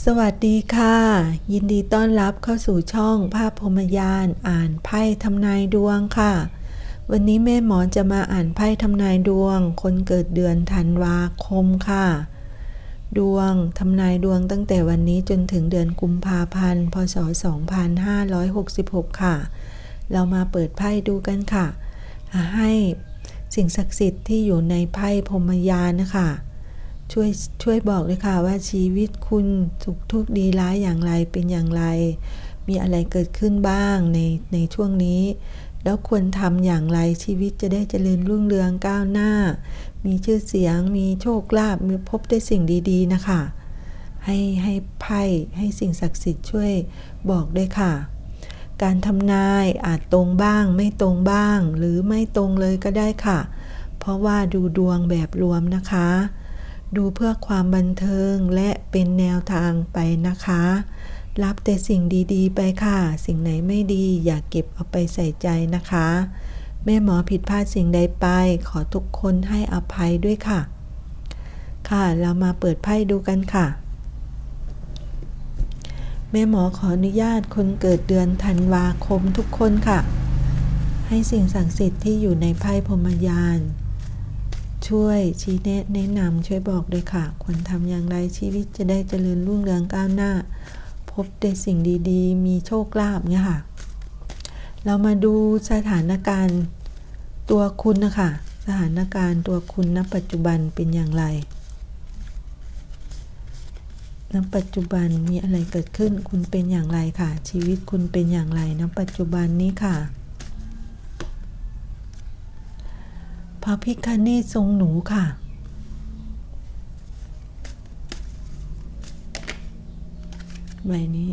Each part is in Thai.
สวัสดีค่ะ ยินดีต้อนรับเข้าสู่ช่องภาพพรมยานอ่านไพ่ทำนายดวงค่ะ วันนี้แม่หมอจะมาอ่านไพ่ทำนายดวง คนเกิดเดือนธันวาคมค่ะ ดวงทำนายดวงตั้งแต่วันนี้จนถึงเดือนกุมภาพันธ์ พศ 2566 ค่ะ เรามาเปิดไพ่ดูกันค่ะ ให้สิ่งศักดิ์สิทธิ์ที่อยู่ในไพ่พรมยานนะคะ ช่วยช่วยบอกเลยค่ะว่าชีวิตคุณสุขทุกข์ดีร้ายอย่างไรเป็นอย่างไร มีอะไรเกิดขึ้นบ้างในในช่วงนี้ แล้วควรทำอย่างไรชีวิตจะได้เจริญรุ่งเรืองก้าวหน้า มีชื่อเสียง มีโชคลาภมีพบได้สิ่งดี ๆ นะคะ ให้ให้ไพ่ให้สิ่งศักดิ์สิทธิ์ช่วยบอกด้วยค่ะ การทำนายอาจตรงบ้าง ไม่ตรงบ้าง หรือไม่ตรงเลยก็ได้ค่ะ เพราะว่าดูดวงแบบรวมนะคะ ดูเพื่อความบันเทิงและเป็นแนวทางไปนะคะ รับแต่สิ่งดีๆ ไปค่ะ สิ่งไหนไม่ดีอย่าเก็บเอาไปใส่ใจนะคะ แม่หมอผิดพลาดสิ่งใดไป ขอทุกคนให้อภัยด้วยค่ะ ค่ะเรามาเปิดไพ่ดูกันค่ะ แม่หมอขออนุญาตคนเกิดเดือนธันวาคมทุกคนค่ะ ให้สิ่งศักดิ์สิทธิ์ที่อยู่ในไพ่พรมยาน ช่วยชี้แนะแนะนำช่วยบอกเลยค่ะ ควรทำอย่างไรชีวิตจะได้เจริญรุ่งเรืองก้าวหน้า พบแต่สิ่งดีๆ มีโชคลาภเนี่ยค่ะ เรามาดูสถานการณ์ตัวคุณนะคะสถานการณ์ตัวคุณณปัจจุบันเป็นอย่างไรณปัจจุบันมีอะไรเกิดขึ้น คุณเป็นอย่างไรค่ะ ชีวิตคุณเป็นอย่างไรณปัจจุบันนี้ค่ะ พระพิคเนศทรงหนูค่ะ ใบนี้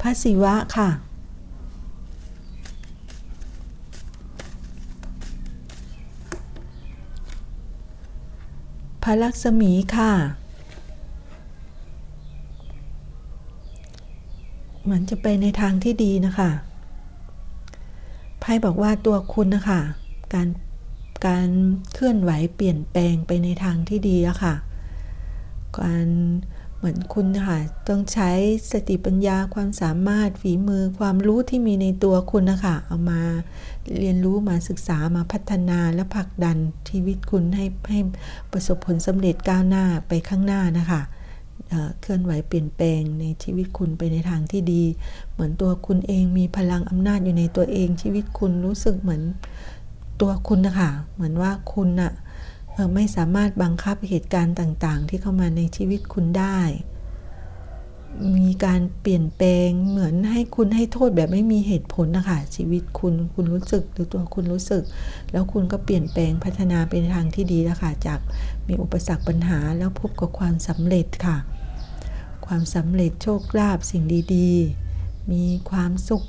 พระศิวะค่ะ พระลักษมีค่ะเหมือนจะไปในทางที่ดีนะคะไพ่บอกว่าตัวคุณนะคะการ การเคลื่อนไหวเปลี่ยนแปลงไปในทางที่ดีแล้วค่ะ การเหมือนคุณค่ะต้องใช้สติปัญญาความสามารถฝีมือความรู้ที่มีในตัวคุณนะคะเอามาเรียนรู้มาศึกษามาพัฒนาและผลักดันชีวิตคุณให้ให้ประสบผลสำเร็จก้าวหน้าไปข้างหน้านะคะเคลื่อนไหวเปลี่ยนแปลงในชีวิตคุณไปในทางที่ดี เหมือนตัวคุณเองมีพลังอำนาจอยู่ในตัวเองชีวิตคุณรู้สึกเหมือน ตัวคุณนะคะเหมือนว่าคุณนะ่ะไม่สามารถบังคับเหตุการณ์ต่างๆ ที่เข้ามาในชีวิตคุณได้ มีการเปลี่ยนแปลงเหมือนให้คุณให้โทษแบบไม่มีเหตุผลนะคะชีวิตคุณคุณรู้สึกหรือตัวคุณรู้สึก แล้วคุณก็เปลี่ยนแปลงพัฒนาไปในทางที่ดีแล้วค่ะจากมีอุปสรรคปัญหาแล้วพบกับความสำเร็จค่ะ ความสำเร็จโชคลาภสิ่งดี ๆ มีความสุข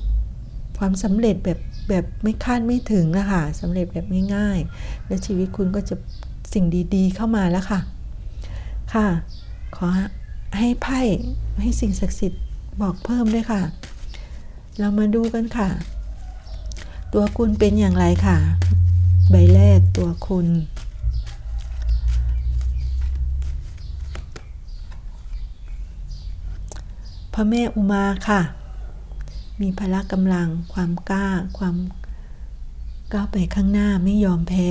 ความสำเร็จแบบ แบบไม่คาดไม่ถึงนะคะสำเร็จแบบง่ายๆ และชีวิตคุณก็จะสิ่งดีๆ เข้ามาแล้วค่ะ ค่ะ ขอให้ไพ่ให้สิ่งศักดิ์สิทธิ์บอกเพิ่มด้วยค่ะ เรามาดูกันค่ะ ตัวคุณเป็นอย่างไรค่ะ ใบแรกตัวคุณพระแม่อุมาค่ะ มีพละกำลัง ความกล้า ความก้าวไปข้างหน้าไม่ยอมแพ้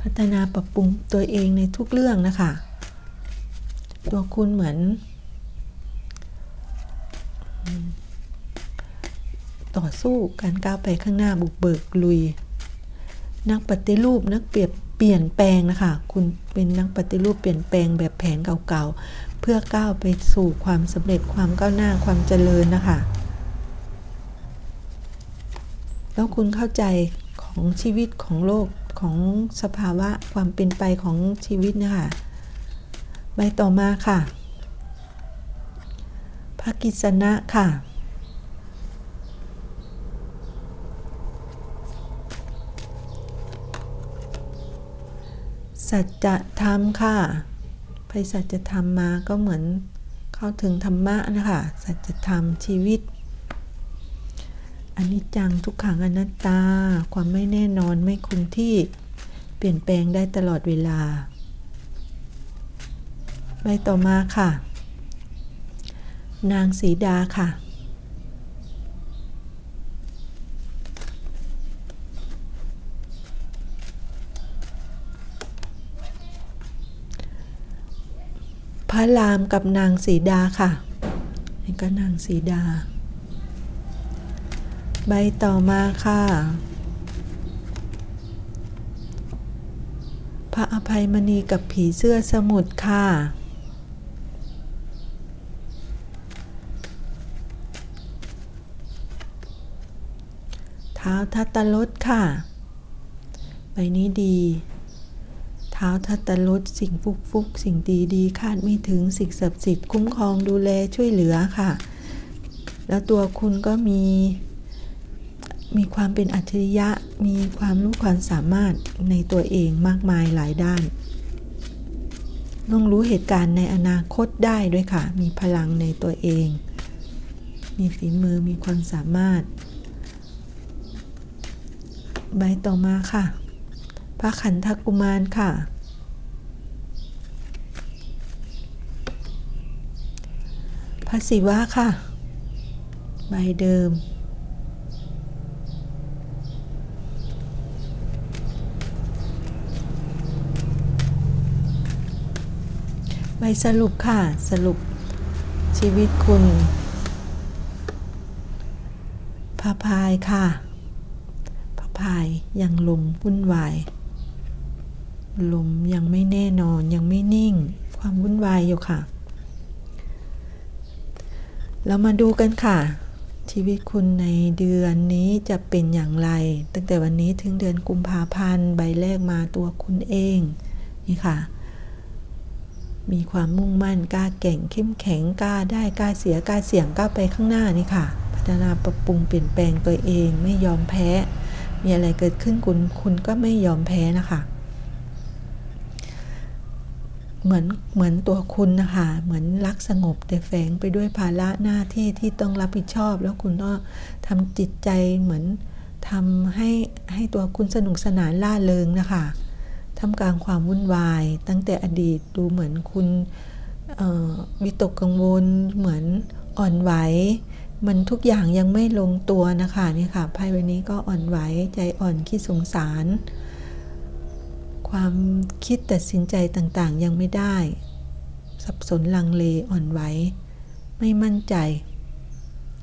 พัฒนาปรับปรุงตัวเองในทุกเรื่องนะคะ ตัวคุณเหมือนต่อสู้การก้าวไปข้างหน้าบุกเบิกลุย นักปฏิรูปนักเปรียบ เปลี่ยนแปลงนะคะ คุณเป็นนักปฏิรูปเปลี่ยนแปลงแบบแผนเก่าๆ เพื่อก้าวไปสู่ความสำเร็จความก้าวหน้าความเจริญนะคะ แล้วคุณเข้าใจของชีวิตของโลกของสภาวะความเป็นไปของชีวิตนะคะใบต่อมาค่ะภากิษณะค่ะ สัจธรรมค่ะไปสัจธรรมมาก็เหมือนเข้าถึงธรรมะนะคะสัจธรรมชีวิตอันนี้จังทุกขังอนัตตา ความไม่แน่นอนไม่คงที่เปลี่ยนแปลงได้ตลอดเวลาใบต่อมาค่ะ นางสีดาค่ะ ระรามกับนางสีดาค่ะนี่ก็นางสีดา ใบต่อมาค่ะ พระอภัยมณีกับผีเสื้อสมุทรค่ะ เท้าทัตตลดค่ะ ใบนี้ดี ท้าทัตตลดสิ่งฟุกฟุกสิ่งดีดีคาดไม่ถึงสิ่งศักดิ์สิทธิ์คุ้มครองดูแลช่วยเหลือค่ะ แล้วตัวคุณก็มี มีความเป็นอัจฉริยะ มีความรู้ความสามารถในตัวเองมากมายหลายด้านต้องรู้เหตุการณ์ในอนาคตได้ด้วยค่ะ มีพลังในตัวเอง มีฝีมือมีความสามารถ ใบต่อมาค่ะพระขันธกุมารค่ะ ระศิวะค่ะ ใบเดิม ใบสรุปค่ะ สรุปชีวิตคุณพระพายค่ะพระพายยังลมวุ่นวายลมยังไม่แน่นอนยังไม่นิ่ง ความวุ่นวายอยู่ค่ะ เรามาดูกันค่ะ ชีวิตคุณในเดือนนี้จะเป็นอย่างไร ตั้งแต่วันนี้ถึงเดือนกุมภาพันธ์ใบแรกมาตัวคุณเอง นี่ค่ะ มีความมุ่งมั่นกล้าเก่งเข้มแข็งกล้าได้กล้าเสียกล้าเสี่ยงกล้าไปข้างหน้านี่ค่ะ พัฒนาปรับปรุงเปลี่ยนแปลงตัวเองไม่ยอมแพ้ มีอะไรเกิดขึ้นคุณคุณก็ไม่ยอมแพ้นะคะ เหมือนเหมือนตัวคุณนะคะเหมือนรักสงบแต่แฝงไปด้วยภาระหน้าที่ที่ต้องรับผิดชอบ แล้วคุณก็ทำจิตใจเหมือนทำให้ให้ตัวคุณสนุกสนานล่าเริงนะคะทำกลางความวุ่นวาย ตั้งแต่อดีตดูเหมือนคุณวิตกกังวลเหมือนอ่อนไหว มันทุกอย่างยังไม่ลงตัวนะคะนี่ค่ะไพ่วันนี้ก็อ่อนไหวใจอ่อนคิดสงสาร ความคิดตัดสินใจต่างๆ ยังไม่ได้ สับสนลังเลอ่อนไหวไม่มั่นใจ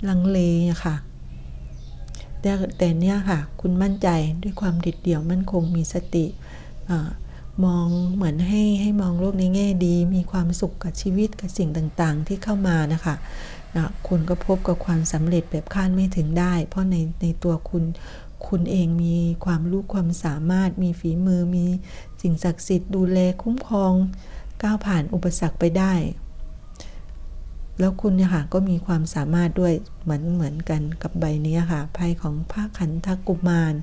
ลังเลค่ะ แต่แต่เนี้ยค่ะ คุณมั่นใจด้วยความเด็ดเดี่ยวมั่นคงมีสติอมองเหมือนให้ให้มองโลกในแง่ดี มีความสุขกับชีวิตกับสิ่งต่างๆ ที่เข้ามานะคะนะคุณก็พบกับความสำเร็จแบบคาดไม่ถึงได้ เพราะในในตัวคุณ คุณเองมีความรู้ความสามารถ มีฝีมือ มีสิ่งศักดิ์สิทธิ์ดูแลคุ้มครอง ก้าวผ่านอุปสรรคไปได้ แล้วคุณเนี่ยค่ะก็มีความสามารถด้วยเหมือนเหมือนกันกับใบนี้ค่ะไพ่ของพระขันธกุมาร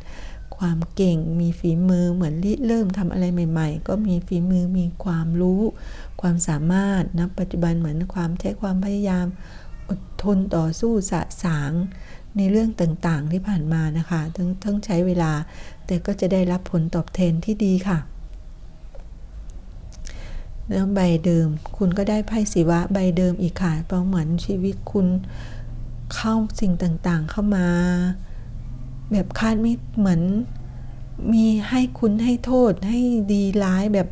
ความเก่ง มีฝีมือเหมือนริเริ่มทำอะไรใหม่ ๆ ก็มีฝีมือมีความรู้ ความสามารถนะปัจจุบันเหมือนความใช้ความพยายาม อดทนต่อสู้สะสาง ในเรื่องต่างๆที่ผ่านมานะคะทั้งทั้งใช้เวลา แต่ก็จะได้รับผลตอบแทนที่ดีค่ะแล้วใบเดิม คุณก็ได้ไพ่ศิวะใบเดิมอีกค่ะเพราะเหมือนชีวิตคุณเข้าสิ่งต่างๆเข้ามา แบบคาดไม่เหมือนมีให้คุณให้โทษให้ดีร้ายแบบ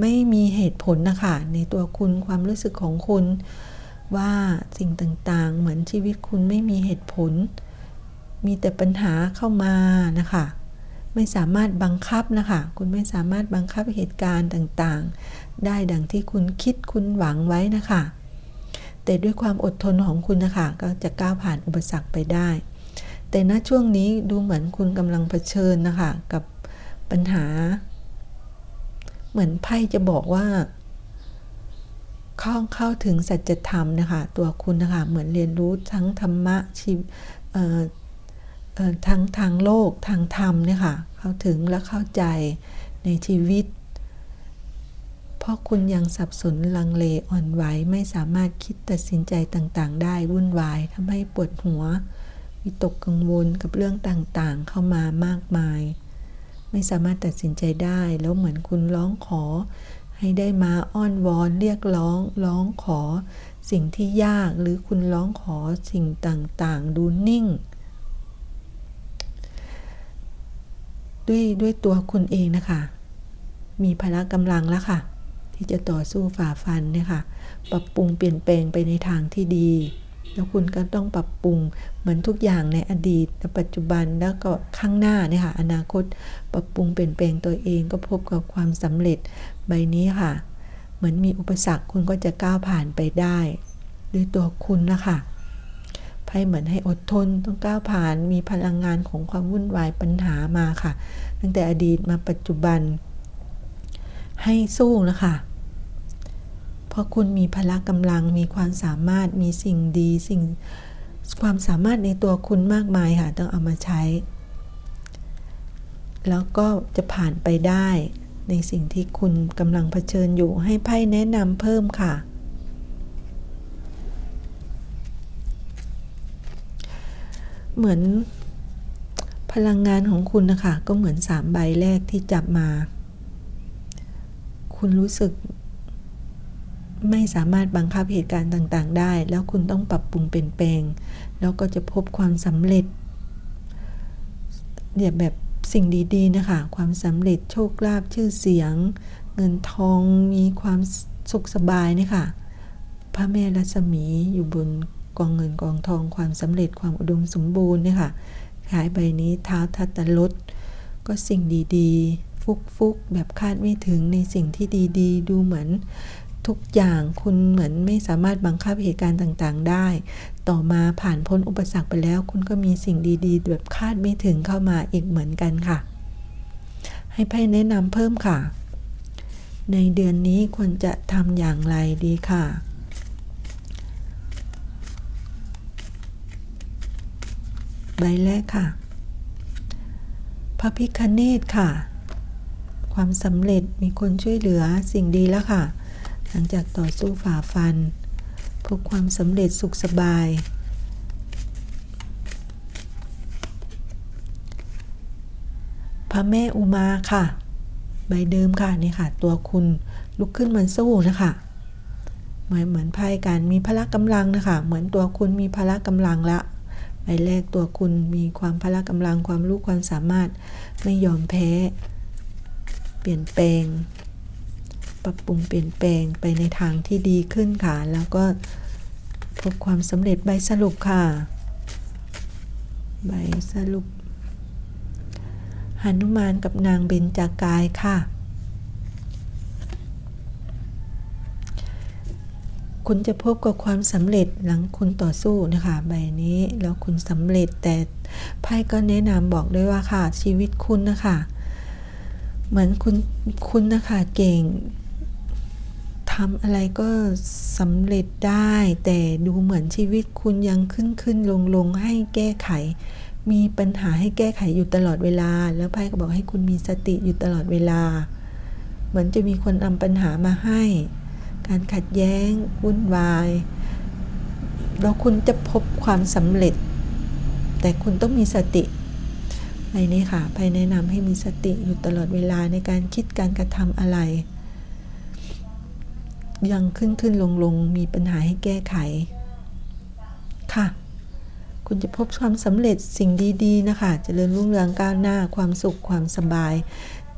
ไม่มีเหตุผลนะคะในตัวคุณความรู้สึกของคุณว่าสิ่งต่างๆ เหมือนชีวิตคุณไม่มีเหตุผล มีแต่ปัญหาเข้ามานะคะไม่สามารถบังคับนะคะ คุณไม่สามารถบังคับเหตุการณ์ต่างๆ ได้ดังที่คุณคิดคุณหวังไว้นะคะ แต่ด้วยความอดทนของคุณนะคะก็จะก้าวผ่านอุปสรรคไปได้ แต่ณช่วงนี้ดูเหมือนคุณกำลังเผชิญนะคะกับปัญหา เหมือนไพ่จะบอกว่าข้าเข้าถึงสัจธรรมนะคะ ตัวคุณนะคะ เหมือนเรียนรู้ทั้งธรรมะชี ทั้งทางโลกทางธรรมเนี่ยค่ะ เข้าถึงและเข้าใจในชีวิต เพราะคุณยังสับสนลังเลอ่อนไหวไม่สามารถคิดตัดสินใจต่างๆ ได้วุ่นวายทำให้ปวดหัว วิตกกังวลกับเรื่องต่างๆ เข้ามามากมาย ไม่สามารถตัดสินใจได้ แล้วเหมือนคุณร้องขอใให้ได้มาอ้อนวอนเรียกร้องร้องขอ สิ่งที่ยากหรือคุณร้องขอสิ่งต่างๆ ดูนิ่ง ด้วยด้วยตัวคุณเองนะคะ มีพละกำลังแล้วค่ะ ที่จะต่อสู้ฝ่าฟันเนี่ยค่ะปรับปรุงเปลี่ยนแปลงไปในทางที่ดี แล้วคุณก็ต้องปรับปรุงเหมือนทุกอย่างในอดีตในปัจจุบันแล้วก็ข้างหน้าเนี่ยค่ะอนาคตปรับปรุงเปลี่ยนแปลงตัวเองก็พบกับความสำเร็จใบนี้ค่ะ เหมือนมีอุปสรรคคุณก็จะก้าวผ่านไปได้ ด้วยตัวคุณนะคะ ไพ่เหมือนให้อดทนต้องก้าวผ่านมีพลังงานของความวุ่นวายปัญหามาค่ะ ตั้งแต่อดีตมาปัจจุบัน ให้สู้นะคะเพราะคุณมีพละกำลังมีความสามารถมีสิ่งดีสิ่งความสามารถในตัวคุณมากมายค่ะ ต้องเอามาใช้ แล้วก็จะผ่านไปได้ในสิ่งที่คุณกำลังเผชิญอยู่ให้ไพ่แนะนำเพิ่มค่ะ เหมือนพลังงานของคุณนะคะ ก็เหมือนสามใบแรกที่จับมา คุณรู้สึก ไม่สามารถบังคับเหตุการณ์ต่างๆ ได้ แล้วคุณต้องปรับปรุงเปลี่ยนแปลง แล้วก็จะพบความสำเร็จเดียแบบสิ่งดีๆนะคะ ความสำเร็จโชคลาภชื่อเสียง เงินทองมีความสุขสบายนี่ค่ะพระแม่รัศมีอยู่บน กองเงินกองทองความสำเร็จความอุดมสมบูรณ์เนี่ยค่ะขายใบนี้เท้าทัตลดก็สิ่งดีๆ ฟุกๆ แบบคาดไม่ถึงในสิ่งที่ดีๆ ดูเหมือนทุกอย่างคุณเหมือนไม่สามารถบังคับเหตุการณ์ต่างๆ ได้ ต่อมาผ่านพ้นอุปสรรคไปแล้ว คุณก็มีสิ่งดีๆ แบบคาดไม่ถึงเข้ามาอีกเหมือนกันค่ะ ให้ไพ่แนะนำเพิ่มค่ะ ในเดือนนี้ควรจะทำอย่างไรดีค่ะ ใบแรกค่ะ พระพิคเนตค่ะ ความสำเร็จมีคนช่วยเหลือสิ่งดีแล้วค่ะ หลังจากต่อสู้ฝ่าฟัน พบความสำเร็จสุขสบาย พระแม่อุมาค่ะ ใบเดิมค่ะนี่ค่ะ ตัวคุณลุกขึ้นมาสู้นะคะเหมือนเหมือนไพ่กันมีพละกำลังนะคะ เหมือนตัวคุณมีพละกำลังละ ใบแรกตัวคุณมีความพละกำลังความรู้ความสามารถไม่ยอมแพ้ เปลี่ยนแปลง ปรับปรุงเปลี่ยนแปลงไปในทางที่ดีขึ้นค่ะ แล้วก็พบความสำเร็จใบสรุปค่ะ ใบสรุปหนุมานกับนางเบญจากายค่ะ คุณจะพบกับความสำเร็จหลังคุณต่อสู้นะคะใบนี้แล้วคุณสำเร็จแต่ไพ่ก็แนะนำบอกด้วยว่าค่ะ ชีวิตคุณนะคะเหมือนคุณคุณนะคะเก่งทำอะไรก็สำเร็จได้ แต่ดูเหมือนชีวิตคุณยังขึ้นขึ้นลงลงให้แก้ไข มีปัญหาให้แก้ไขอยู่ตลอดเวลา แล้วไพ่ก็บอกให้คุณมีสติอยู่ตลอดเวลา เหมือนจะมีคนนำปัญหามาให้ การขัดแย้งวุ่นวาย แล้วคุณจะพบความสำเร็จ แต่คุณต้องมีสติในนี้ค่ะไพ่แนะนำให้มีสติอยู่ตลอดเวลาในการคิดการกระทำอะไร ยังขึ้นขึ้นลงลงมีปัญหาให้แก้ไข ค่ะ คุณจะพบความสำเร็จสิ่งดี ๆ นะคะจะเจริญรุ่งเรืองก้าวหน้าความสุขความสบาย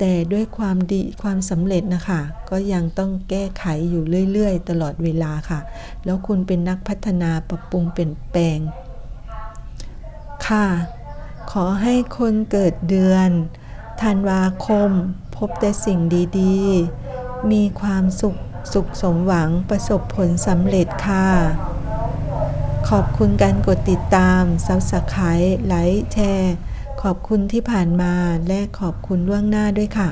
แต่ด้วยความดีความสำเร็จนะคะ ก็ยังต้องแก้ไขอยู่เรื่อย ๆ ตลอดเวลาค่ะ แล้วคุณเป็นนักพัฒนาปรับปรุงเปลี่ยนแปลง ค่ะ ขอให้คนเกิดเดือนธันวาคม พบแต่สิ่งดีๆ มีความสุขสุขสมหวังประสบผลสำเร็จค่ะ ขอบคุณการกดติดตามซับสไครต์ไลค์แชร์ ขอบคุณที่ผ่านมาและขอบคุณล่วงหน้าด้วยค่ะ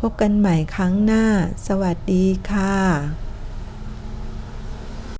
พบกันใหม่ครั้งหน้า สวัสดีค่ะ